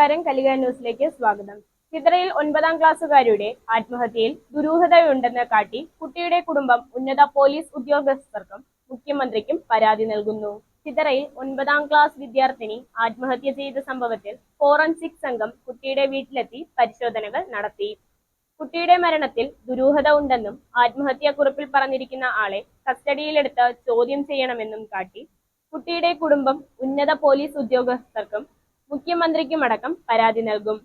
നമസ്കാരം കലിക ന്യൂസിലേക്ക് സ്വാഗതം. ചിത്രയിൽ ഒൻപതാം ക്ലാസ്സുകാരുടെ ആത്മഹത്യയിൽ ദുരൂഹതയുണ്ടെന്ന് കാട്ടി കുട്ടിയുടെ കുടുംബം ഉന്നത പോലീസ് ഉദ്യോഗസ്ഥർക്കും മുഖ്യമന്ത്രിക്കും പരാതി നൽകുന്നു. ചിത്രയിൽ ഒൻപതാം ക്ലാസ് വിദ്യാർത്ഥിനി ആത്മഹത്യ ചെയ്ത സംഭവത്തിൽ ഫോറൻസിക് സംഘം കുട്ടിയുടെ വീട്ടിലെത്തി പരിശോധനകൾ നടത്തി. കുട്ടിയുടെ മരണത്തിൽ ദുരൂഹത ഉണ്ടെന്നും ആത്മഹത്യാക്കുറിപ്പിൽ പറഞ്ഞിരിക്കുന്ന ആളെ കസ്റ്റഡിയിലെടുത്ത് ചോദ്യം ചെയ്യണമെന്നും കാട്ടി കുട്ടിയുടെ കുടുംബം ഉന്നത പോലീസ് ഉദ്യോഗസ്ഥർക്കും മുഖ്യമന്ത്രിക്കുമടക്കം പരാതി നൽകും.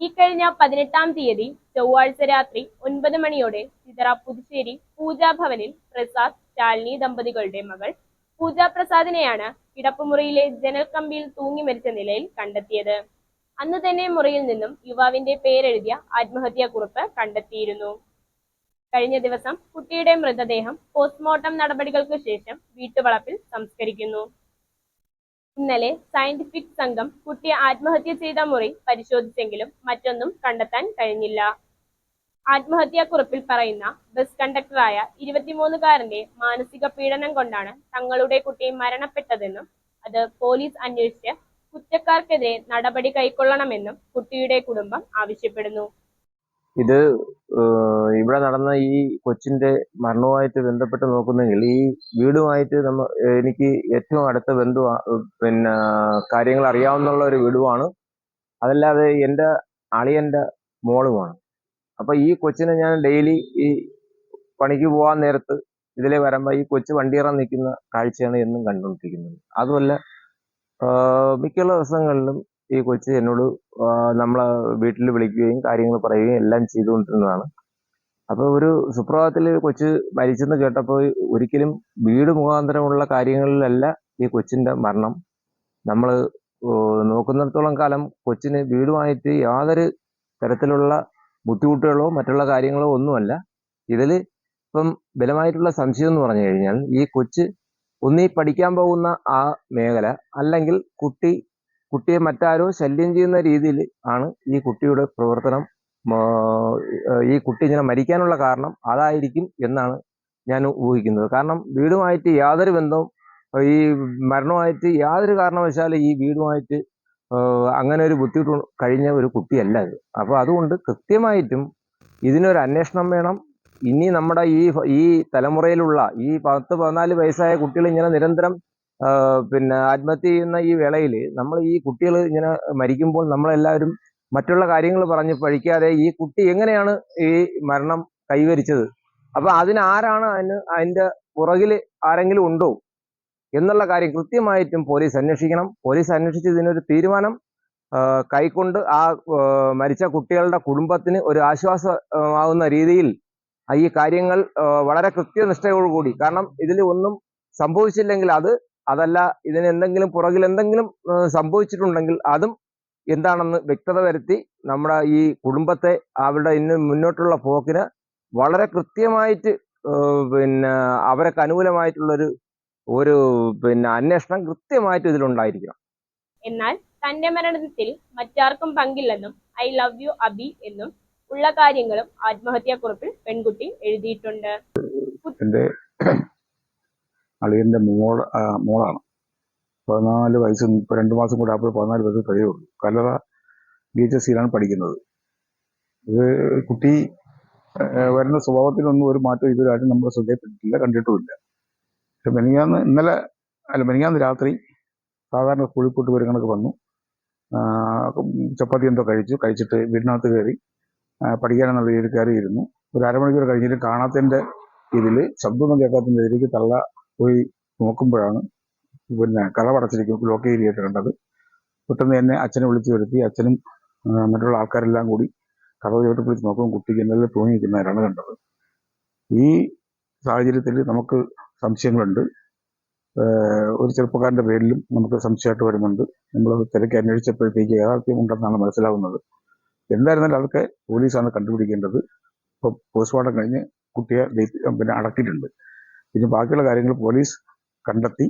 ഇക്കഴിഞ്ഞ കഴിഞ്ഞ പതിനെട്ടാം തീയതി ചൊവ്വാഴ്ച രാത്രി ഒൻപത് മണിയോടെ ചിതറ പുതുശ്ശേരി പൂജാഭവനിൽ പ്രസാദ് ശാലിനി ദമ്പതികളുടെ മകൾ പൂജ പ്രസാദിനെയാണ് കിടപ്പുമുറിയിലെ ജനൽ കമ്പിയിൽ തൂങ്ങി മരിച്ച നിലയിൽ കണ്ടെത്തിയത്. അന്ന് തന്നെ മുറിയിൽ നിന്നും യുവാവിന്റെ പേരെഴുതിയ ആത്മഹത്യാ കുറിപ്പ് കണ്ടെത്തിയിരുന്നു. കഴിഞ്ഞ ദിവസം കുട്ടിയുടെ മൃതദേഹം പോസ്റ്റ്മോർട്ടം നടപടികൾക്ക് ശേഷം വീട്ടുവളപ്പിൽ സംസ്കരിക്കുന്നു. ഇന്നലെ സയന്റിഫിക് സംഘം കുട്ടിയെ ആത്മഹത്യ ചെയ്ത മുറി പരിശോധിച്ചെങ്കിലും മറ്റൊന്നും കണ്ടെത്താൻ കഴിഞ്ഞില്ല. ആത്മഹത്യാക്കുറിപ്പിൽ പറയുന്ന ബസ് കണ്ടക്ടറായ ഇരുപത്തിമൂന്നുകാരന്റെ മാനസിക പീഡനം കൊണ്ടാണ് തങ്ങളുടെ കുട്ടി മരണപ്പെട്ടതെന്നും അത് പോലീസ് അന്വേഷിച്ച് കുറ്റക്കാർക്കെതിരെ നടപടി കൈക്കൊള്ളണമെന്നും കുട്ടിയുടെ കുടുംബം ആവശ്യപ്പെടുന്നു. ഇത് ഇവിടെ നടന്ന ഈ കൊച്ചിന്റെ മരണവുമായിട്ട് ബന്ധപ്പെട്ട് നോക്കുന്നെങ്കിൽ ഈ വീടുമായിട്ട് നമ്മ എനിക്ക് ഏറ്റവും അടുത്ത ബന്ധു പിന്നെ കാര്യങ്ങൾ അറിയാവുന്നുള്ള ഒരു വീടുമാണ്. അതല്ലാതെ എന്റെ അളിയന്റെ മോളുമാണ്. അപ്പൊ ഈ കൊച്ചിനെ ഞാൻ ഡെയിലി ഈ പണിക്ക് പോകാൻ നേരത്ത് ഇതിലെ വരുമ്പോൾ ഈ കൊച്ചു വണ്ടിയിറാൻ നിൽക്കുന്ന കാഴ്ചയാണ് എന്നും കണ്ടുകൊണ്ടിരിക്കുന്നത്. അതുമല്ല മിക്കുള്ള ദിവസങ്ങളിലും ഈ കൊച്ച് എന്നോട് നമ്മളെ വീട്ടിൽ വിളിക്കുകയും കാര്യങ്ങൾ പറയുകയും എല്ലാം ചെയ്തുകൊണ്ടിരുന്നതാണ്. അപ്പോൾ ഒരു സുപ്രഭാതത്തിൽ കൊച്ച് മരിച്ചെന്ന് കേട്ടപ്പോൾ ഒരിക്കലും വീട് മുഖാന്തരമുള്ള കാര്യങ്ങളിലല്ല ഈ കൊച്ചിന്റെ മരണം. നമ്മൾ നോക്കുന്നിടത്തോളം കാലം കൊച്ചിന് വീടുമായിട്ട് യാതൊരു തരത്തിലുള്ള ബുദ്ധിമുട്ടുകളോ മറ്റുള്ള കാര്യങ്ങളോ ഒന്നുമല്ല. ഇതിൽ ഇപ്പം ബലമായിട്ടുള്ള സംശയം എന്ന് പറഞ്ഞു കഴിഞ്ഞാൽ ഈ കൊച്ച് ഒന്നീ പഠിക്കാൻ പോകുന്ന ആ മേഖല അല്ലെങ്കിൽ കുട്ടി കുട്ടിയെ മറ്റാരോ ശല്യം ചെയ്യുന്ന രീതിയിൽ ആണ് ഈ കുട്ടിയുടെ പ്രവർത്തനം ഈ കുട്ടി ഇങ്ങനെ മരിക്കാനുള്ള കാരണം അതായിരിക്കും എന്നാണ് ഞാൻ ഊഹിക്കുന്നത്. കാരണം വീടുമായിട്ട് യാതൊരു ബന്ധവും ഈ മരണമായിട്ട് യാതൊരു കാരണവശാലും ഈ വീടുമായിട്ട് അങ്ങനെ ഒരു ബുദ്ധിമുട്ട് കഴിഞ്ഞ ഒരു കുട്ടിയല്ല ഇത്. അപ്പോൾ അതുകൊണ്ട് കൃത്യമായിട്ടും ഇതിനൊരു അന്വേഷണം വേണം. ഇനി നമ്മുടെ ഈ ഈ തലമുറയിലുള്ള ഈ പത്ത് പതിനാല് വയസ്സായ കുട്ടികൾ ഇങ്ങനെ നിരന്തരം പിന്നെ ആത്മഹത്യ ചെയ്യുന്ന ഈ വേളയിൽ നമ്മൾ ഈ കുട്ടികൾ ഇങ്ങനെ മരിക്കുമ്പോൾ നമ്മളെല്ലാവരും മറ്റുള്ള കാര്യങ്ങൾ പറഞ്ഞ് പഴിക്കാതെ ഈ കുട്ടി എങ്ങനെയാണ് ഈ മരണം കൈവരിച്ചത്? അപ്പൊ അതിനാരാണ് അതിന് അതിന്റെ പുറകിൽ ആരെങ്കിലും ഉണ്ടോ? എന്നുള്ള കാര്യം കൃത്യമായിട്ടും പോലീസ് അന്വേഷിക്കണം. പോലീസ് അന്വേഷിച്ച് ഇതിനൊരു തീരുമാനം കൈക്കൊണ്ട് ആ മരിച്ച കുട്ടികളുടെ കുടുംബത്തിന് ഒരു ആശ്വാസമാവുന്ന രീതിയിൽ ഈ കാര്യങ്ങൾ വളരെ കൃത്യനിഷ്ഠയോടുകൂടി. കാരണം ഇതിൽ ഒന്നും സംഭവിച്ചില്ലെങ്കിൽ അത് അതല്ല ഇതിന് എന്തെങ്കിലും പുറകിൽ എന്തെങ്കിലും സംഭവിച്ചിട്ടുണ്ടെങ്കിൽ അതും എന്താണെന്ന് വ്യക്തത വരുത്തി നമ്മുടെ ഈ കുടുംബത്തെ അവരുടെ ഇന്ന് മുന്നോട്ടുള്ള പോക്കിന് വളരെ കൃത്യമായിട്ട് പിന്നെ അവരൊക്കെ അനുകൂലമായിട്ടുള്ളൊരു ഒരു പിന്നെ അന്വേഷണം കൃത്യമായിട്ട് ഇതിലുണ്ടായിരിക്കണം. എന്നാൽ തന്റെ മരണത്തിൽ മറ്റാർക്കും പങ്കില്ലെന്നും ഐ ലവ് യു അബി എന്നും ഉള്ള കാര്യങ്ങളും ആത്മഹത്യാക്കുറിപ്പിൽ പെൺകുട്ടി എഴുതിയിട്ടുണ്ട്. അളിയന്റെ മോൾ മോളാണ്. പതിനാല് വയസ്സ് ഇപ്പോൾ രണ്ട് മാസം കൂടെ അപ്പോൾ പതിനാല് വയസ്സ് കഴിയുള്ളൂ. കല്ലറ ബി എച്ച് എസ് സിയിലാണ് പഠിക്കുന്നത്. ഇത് കുട്ടി വരുന്ന സ്വഭാവത്തിനൊന്നും ഒരു മാറ്റം ഇതുവരായിട്ടും നമ്മൾ ശ്രദ്ധയിൽപ്പെട്ടിട്ടില്ല കണ്ടിട്ടുമില്ല. പക്ഷെ മെനിങ്ങാന്ന് ഇന്നലെ അല്ല മെനിങ്ങാന്ന് രാത്രി സാധാരണ സ്കൂളിൽ പോയിട്ട് ഒരു കണക്ക് വന്നു ചപ്പാത്തി എന്തോ കഴിച്ചു. കഴിച്ചിട്ട് വീടിനകത്ത് കയറി പഠിക്കാനെന്നുള്ള രീതിയിൽ കയറിയിരുന്നു. ഒരു അരമണിക്കൂർ കഴിഞ്ഞിട്ട് കാണാത്തതിന്റെ ഇതിൽ ശബ്ദമൊന്നും കേൾക്കാത്തതിന്റെ ഇതിലേക്ക് തള്ള പോയി നോക്കുമ്പോഴാണ് പിന്നെ കളവടച്ചിരിക്കും ലോക്ക് ഏരിയയായിട്ട് കണ്ടത്. പെട്ടെന്ന് തന്നെ അച്ഛനെ വിളിച്ചു വരുത്തി. അച്ഛനും മറ്റുള്ള ആൾക്കാരെല്ലാം കൂടി കളവ് ചോട്ട് വിളിച്ച് നോക്കുമ്പോൾ കുട്ടിക്ക് ഇന്നലെ തോന്നിയിരിക്കുന്നവരാണ് കണ്ടത്. ഈ സാഹചര്യത്തിൽ നമുക്ക് സംശയങ്ങളുണ്ട്. ഒരു ചെറുപ്പക്കാരന്റെ പേരിലും നമുക്ക് സംശയമായിട്ട് വരുന്നുണ്ട്. നമ്മൾ തിരക്കി അന്വേഷിച്ചപ്പോഴത്തേക്ക് യാഥാർത്ഥ്യം ഉണ്ടെന്നാണ് മനസ്സിലാവുന്നത്. എന്തായിരുന്നാലും അതൊക്കെ പോലീസാണ് കണ്ടുപിടിക്കേണ്ടത്. ഇപ്പോൾ പോസ്റ്റ്മോർട്ടം കഴിഞ്ഞ് കുട്ടിയെ പിന്നെ അടക്കിയിട്ടുണ്ട്. ഇനി ബാക്കിയുള്ള കാര്യങ്ങൾ പോലീസ് കണ്ടെത്തി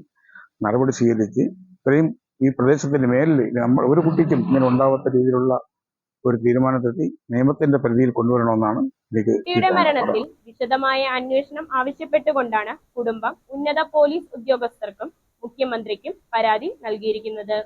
നടപടി സ്വീകരിച്ച് ഇത്രയും ഈ പ്രദേശത്തിന്റെ മേലിൽ നമ്മൾ ഒരു കുട്ടിക്കും ഇങ്ങനെ ഉണ്ടാവാത്ത രീതിയിലുള്ള ഒരു തീരുമാനത്തെത്തി നിയമത്തിന്റെ പരിധിയിൽ കൊണ്ടുവരണമെന്നാണ് കുട്ടിയുടെ മരണത്തിൽ വിശദമായ അന്വേഷണം ആവശ്യപ്പെട്ടുകൊണ്ടാണ് കുടുംബം ഉന്നത പോലീസ് ഉദ്യോഗസ്ഥർക്കും മുഖ്യമന്ത്രിക്കും പരാതി നൽകിയിരിക്കുന്നത്.